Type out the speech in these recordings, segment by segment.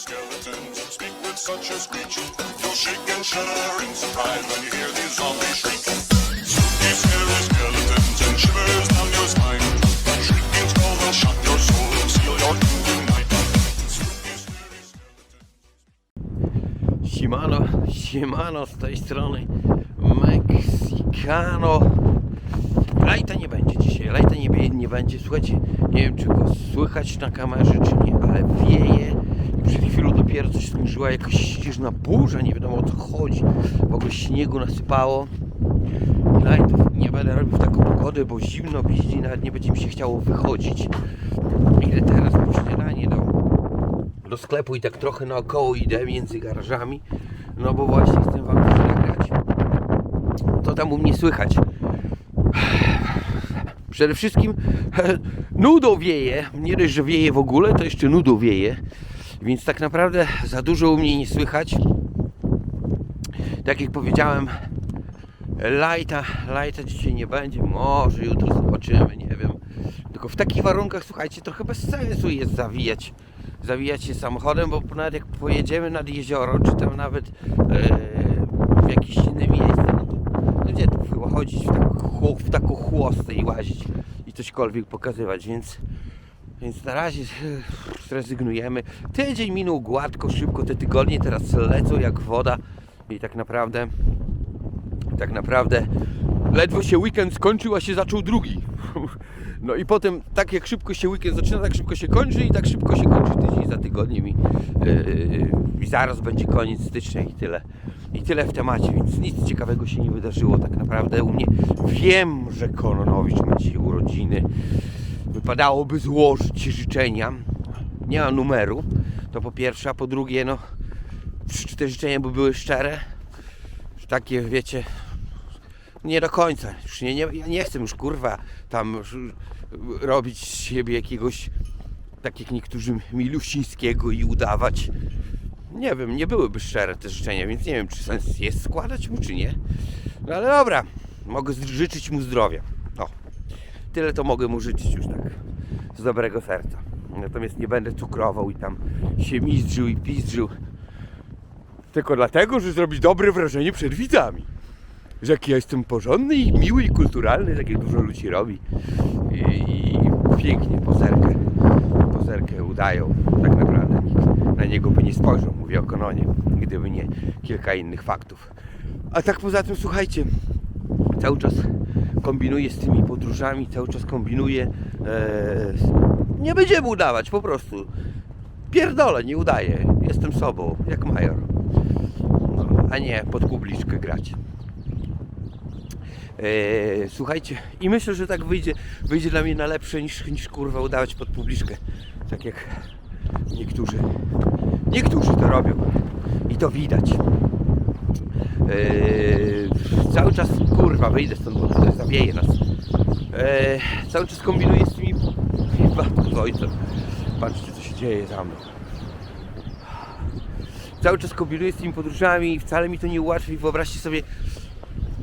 skeletons speak with such a screech. You'll shake and shudder in surprise when you hear these zombies shriek. Spooky, scary skeletons and shivers down your spine. Shrieking skull will shock your soul and seal your doom tonight. Spooky, scary z tej strony Mexicano Lajta nie będzie dzisiaj, lajta nie, nie będzie Słuchajcie, nie wiem czy go słychać na kamerze czy nie, ale wieje przed chwilą dopiero coś skończyła jakaś śnieżna burza, nie wiadomo o co chodzi. W ogóle śniegu nasypało. Lajtów nie będę robił w taką pogodę, bo zimno piździ, nawet nie będzie mi się chciało wychodzić. Idę teraz po śniadanie do do sklepu i tak trochę naokoło idę między garażami, no bo właśnie chcę wam coś nagrać. Co tam u mnie słychać? Przede wszystkim nudą wieje, nie dość, że wieje w ogóle, to jeszcze nudą wieje, więc tak naprawdę za dużo u mnie nie słychać. Tak jak powiedziałem, lajta, lajta dzisiaj nie będzie, może jutro zobaczymy, nie wiem. Tylko w takich warunkach, słuchajcie, trochę bez sensu jest zawijać, zawijać się samochodem, bo nawet jak pojedziemy nad jezioro, czy tam nawet e, w jakieś inne miejsce, no to gdzie tu chodzić w, tak, w taką chłostę i łazić i cośkolwiek pokazywać, więc więc na razie zrezygnujemy. Tydzień minął gładko, szybko, te tygodnie teraz lecą jak woda i tak naprawdę tak naprawdę ledwo się weekend skończył, a się zaczął drugi. No i potem tak jak szybko się weekend zaczyna, tak szybko się kończy i tak szybko się kończy tydzień za tygodniem i, yy, i zaraz będzie koniec stycznia i tyle. I tyle w temacie, więc nic ciekawego się nie wydarzyło tak naprawdę u mnie. Wiem, że Kononowicz ma dzisiaj urodziny. Wypadałoby złożyć życzenia. Nie ma numeru, to po pierwsze, a po drugie, no czy te życzenia by były szczere? takie, wiecie, nie do końca. Już nie, nie, ja nie chcę już kurwa tam już robić z siebie jakiegoś, tak jak niektórzy milusińskiego i udawać. Nie wiem, nie byłyby szczere te życzenia, więc nie wiem, czy sens jest składać mu, czy nie. No ale dobra, mogę życzyć mu zdrowia. O, tyle to mogę mu życzyć już tak, z dobrego serca. Natomiast nie będę cukrował i tam się mizdrzył i pizdrzył tylko dlatego, że zrobić dobre wrażenie przed widzami. Że jaki ja jestem porządny i miły i kulturalny, takie dużo ludzi robi. I, i pięknie pozerkę, pozerkę udają. Tak naprawdę nikt na niego by nie spojrzał, mówię o Kononie, gdyby nie kilka innych faktów. A tak poza tym, słuchajcie, cały czas kombinuję z tymi podróżami, cały czas kombinuję. E, nie będziemy udawać, po prostu. Pierdolę, nie udaję. Jestem sobą, jak major. No, a nie pod publiczkę grać. Eee, słuchajcie, i myślę, że tak wyjdzie, wyjdzie dla mnie na lepsze niż, niż kurwa udawać pod publiczkę. Tak jak niektórzy, niektórzy to robią. I to widać. Eee, cały czas, kurwa, wyjdę stąd, bo zawieje nas. Eee, cały czas kombinuję z z ojcem. Patrzcie, co się dzieje za mną cały czas kombinuję z tymi podróżami i wcale mi to nie ułatwi. Wyobraźcie sobie,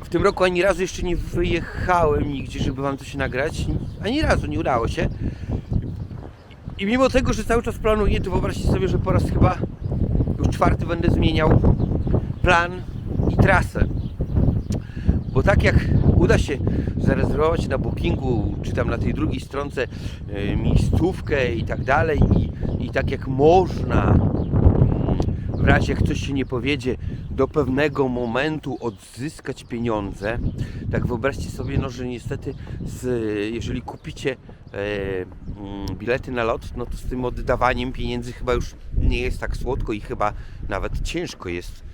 w tym roku ani razu jeszcze nie wyjechałem nigdzie, żeby wam coś nagrać. Ani razu nie udało się. I mimo tego, że cały czas planuję, to wyobraźcie sobie, że po raz chyba już czwarty będę zmieniał plan i trasę. Bo tak jak uda się zarezerwować na bookingu, czy tam na tej drugiej stronce e, miejscówkę i tak dalej, i, i tak jak można mm, w razie jak coś się nie powiedzie, do pewnego momentu odzyskać pieniądze. Tak wyobraźcie sobie, no, że niestety z, jeżeli kupicie e, mm, bilety na lot, no to z tym oddawaniem pieniędzy chyba już nie jest tak słodko i chyba nawet ciężko jest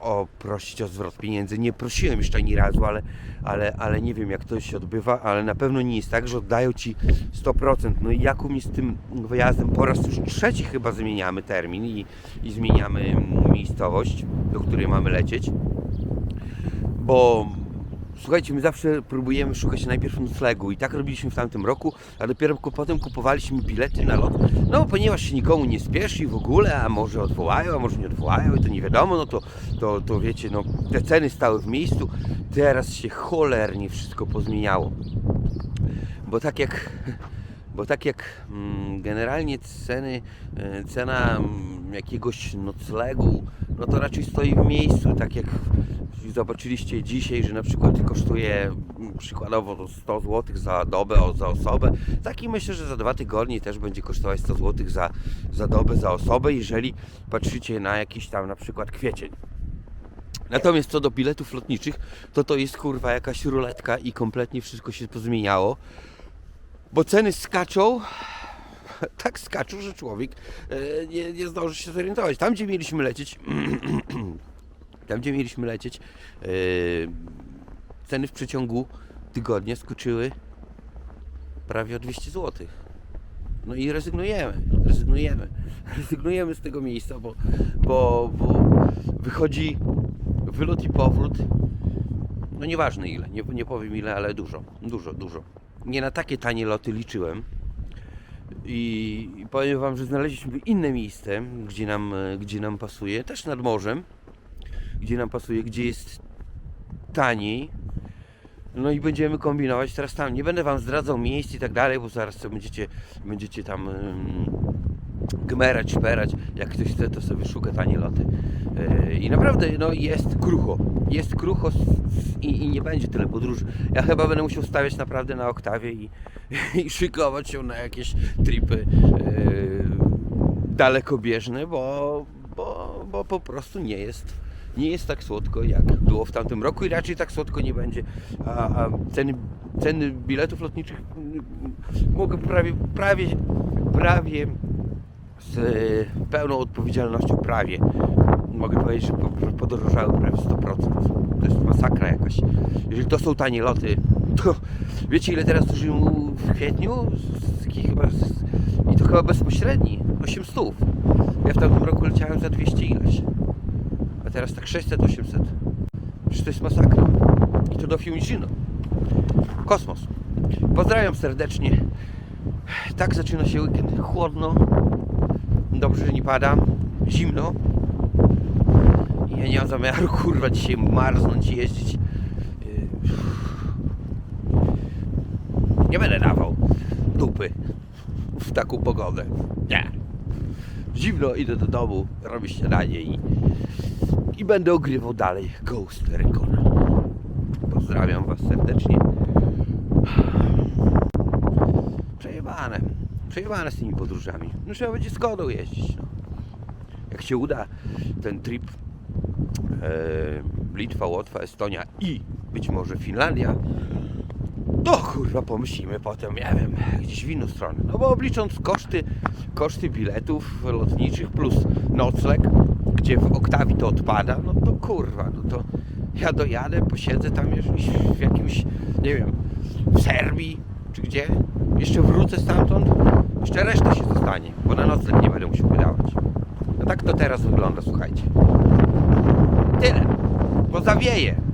o prosić o zwrot pieniędzy. Nie prosiłem jeszcze ani razu, ale, ale, ale nie wiem jak to się odbywa, ale na pewno nie jest tak, że oddają Ci 100%. No i jak mi z tym wyjazdem po raz już trzeci chyba zmieniamy termin i, i zmieniamy miejscowość, do której mamy lecieć, bo Słuchajcie, my zawsze próbujemy szukać najpierw noclegu i tak robiliśmy w tamtym roku, a dopiero potem kupowaliśmy bilety na lot. No, ponieważ się nikomu nie spieszy w ogóle, a może odwołają, a może nie odwołają i to nie wiadomo, no to, to, to wiecie, no te ceny stały w miejscu. Teraz się cholernie wszystko pozmieniało. Bo tak jak, bo tak jak mm, generalnie ceny, e, cena mm, jakiegoś noclegu, no to raczej stoi w miejscu, tak jak zobaczyliście dzisiaj, że na przykład kosztuje mm, przykładowo 100 zł za dobę, za osobę, tak i myślę, że za dwa tygodnie też będzie kosztować 100 zł za, za dobę, za osobę, jeżeli patrzycie na jakiś tam na przykład kwiecień. Natomiast co do biletów lotniczych, to to jest kurwa jakaś ruletka i kompletnie wszystko się pozmieniało, bo ceny skaczą, tak skaczą, że człowiek e, nie, nie zdąży się zorientować. Tam, gdzie mieliśmy lecieć, tam, gdzie mieliśmy lecieć, e, ceny w przeciągu tygodnia skoczyły prawie o 200 zł. No i rezygnujemy, rezygnujemy, rezygnujemy z tego miejsca, bo, bo, bo wychodzi wylot i powrót, no nieważne ile, nie, nie powiem ile, ale dużo, dużo, dużo. Nie na takie tanie loty liczyłem i, powiem Wam, że znaleźliśmy inne miejsce, gdzie nam, gdzie nam pasuje, też nad morzem, gdzie nam pasuje, gdzie jest taniej, no i będziemy kombinować teraz tam. Nie będę Wam zdradzał miejsc i tak dalej, bo zaraz sobie będziecie, będziecie tam gmerać, szperać. Jak ktoś chce, to sobie szuka tanie loty. Yy, I naprawdę no, jest krucho. Jest krucho i, i nie będzie tyle podróży. Ja chyba będę musiał stawiać naprawdę na oktawie i, i szykować się na jakieś tripy yy, dalekobieżne, bo, bo, bo po prostu nie jest nie jest tak słodko jak było w tamtym roku i raczej tak słodko nie będzie. A, a ceny, ceny biletów lotniczych mm, mogę prawie, prawie, prawie z e, pełną odpowiedzialnością prawie mogę powiedzieć, że po- podrożały prawie 100%. To jest masakra jakaś. Jeżeli to są tanie loty, to wiecie ile teraz zużyłem w kwietniu? I to chyba bezpośredni. 800. Ja w tamtym roku leciałem za 200 ileś. Teraz tak 600, 800. Przecież to jest masakra. I to do Fiumicino. Kosmos. Pozdrawiam serdecznie. Tak zaczyna się weekend. Chłodno. Dobrze, że nie pada. Zimno. Ja nie mam zamiaru, kurwa, dzisiaj marznąć jeździć. Yy. Nie będę dawał dupy w taką pogodę. Nie. Zimno, idę do domu, robię śniadanie i, i będę ogrywał dalej Ghost Recon. Pozdrawiam Was serdecznie. Przejebane. Przejebane z tymi podróżami. No trzeba będzie z Kodą jeździć. No. Jak się uda ten trip e, Litwa, Łotwa, Estonia i być może Finlandia, to kurwa pomyślimy potem, nie wiem, gdzieś w inną stronę. No bo oblicząc koszty, koszty biletów lotniczych plus nocleg, gdzie w oktawi to odpada, no to kurwa, no to ja dojadę, posiedzę tam w jakimś, nie wiem, w Serbii, czy gdzie, jeszcze wrócę stamtąd, jeszcze reszta się zostanie, bo na nocleg nie będę musiał wydawać. No tak to teraz wygląda, słuchajcie. Tyle, bo zawieje.